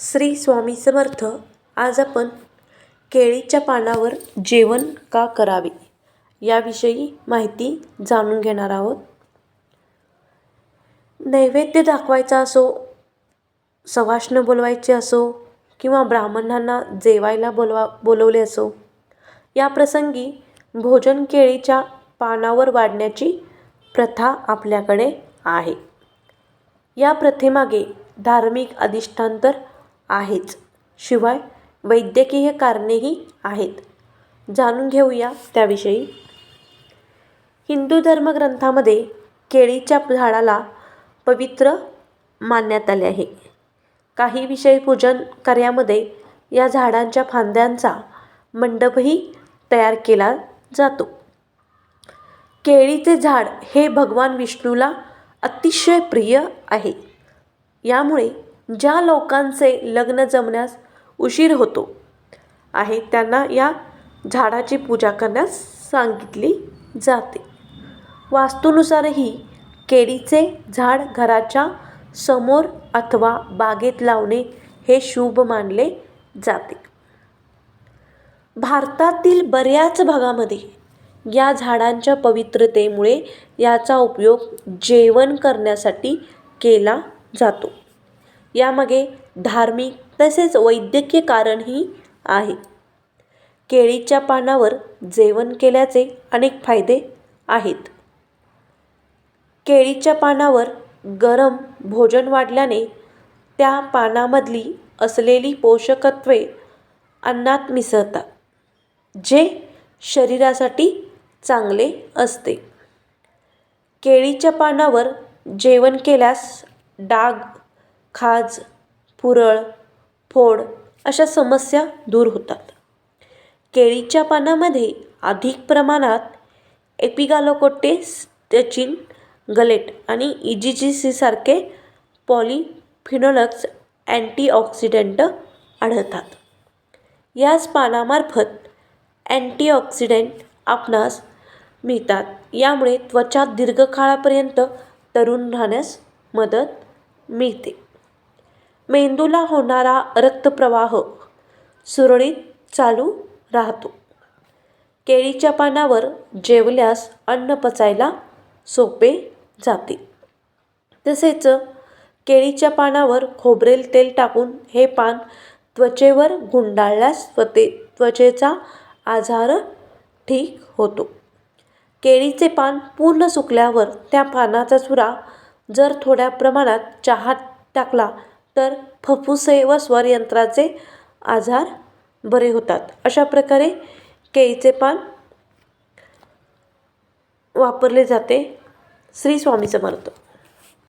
श्री स्वामी समर्थ आज आपण केळीच्या पानावर जेवण का करावे याविषयी माहिती जाणून घेणार आहोत. नैवेद्य दाखवायचा असो सवाष्ण बोलवायचे असो किंवा ब्राह्मणांना जेवायला बोलवा बोलवले असो या प्रसंगी भोजन केळीच्या पानावर वाढण्याची प्रथा आपल्याकडे आहे. या प्रथेमागे धार्मिक अधिष्ठांतर आहेच. शिवाय वैद्यकीय कारणेही आहेत. जाणून घेऊया त्याविषयी. हिंदू धर्मग्रंथामध्ये केळीच्या झाडाला पवित्र मानण्यात आले आहे. काही विषय पूजन कार्यामध्ये या झाडांच्या फांद्यांचा मंडपही तयार केला जातो. केळीचे झाड हे भगवान विष्णूला अतिशय प्रिय आहे. यामुळे ज्या लोकांचे लग्न जमण्यास उशीर होतो आहे त्यांना या झाडाची पूजा करण्यास सांगितली जाते. वास्तूनुसारही केळीचे झाड घराच्या समोर अथवा बागेत लावणे हे शुभ मानले जाते. भारतातील बऱ्याच भागामध्ये या झाडांच्या पवित्रतेमुळे याचा उपयोग जेवण करण्यासाठी केला जातो. यामागे धार्मिक तसेच वैद्यकीय कारणही आहे केळीच्या पानावर जेवण केल्याचे अनेक फायदे आहेत. केळीच्या पानावर गरम भोजन वाढल्याने त्या पानामधली असलेली पोषकत्वे अन्नात मिसळतात जे शरीरासाठी चांगले असते. केळीच्या पानावर जेवण केल्यास डाग खाज पुरळ फोड अशा समस्या दूर होतात. केळीच्या पानामध्ये अधिक प्रमाणात एपिगालोकोटेस्टचिन गलेट आणि ई जी सीसारखे पॉलिफिनोलक्स अँटीऑक्सिडंट आढळतात. याच पानामार्फत अँटीऑक्सिडेंट आपणास मिळतात. यामुळे त्वचा दीर्घकाळापर्यंत तरुण राहण्यास मदत मिळते. मेंदूला होणारा रक्तप्रवाह सुरळीत चालू राहतो. केळीच्या पानावर जेवल्यास अन्न पचायला सोपे जाते. तसेच केळीच्या पानावर खोबरेल तेल टाकून हे पान त्वचेवर गुंडाळल्यास त्वते त्वचेचा आजार ठीक होतो. केळीचे पान पूर्ण सुकल्यावर त्या पानाचा चुरा जर थोड्या प्रमाणात चहात टाकला तर फफुसे व स्वरयंत्राचे आजार बरे होतात. अशा प्रकारे केळीचे पान वापरले जाते. श्री स्वामी समर्थ.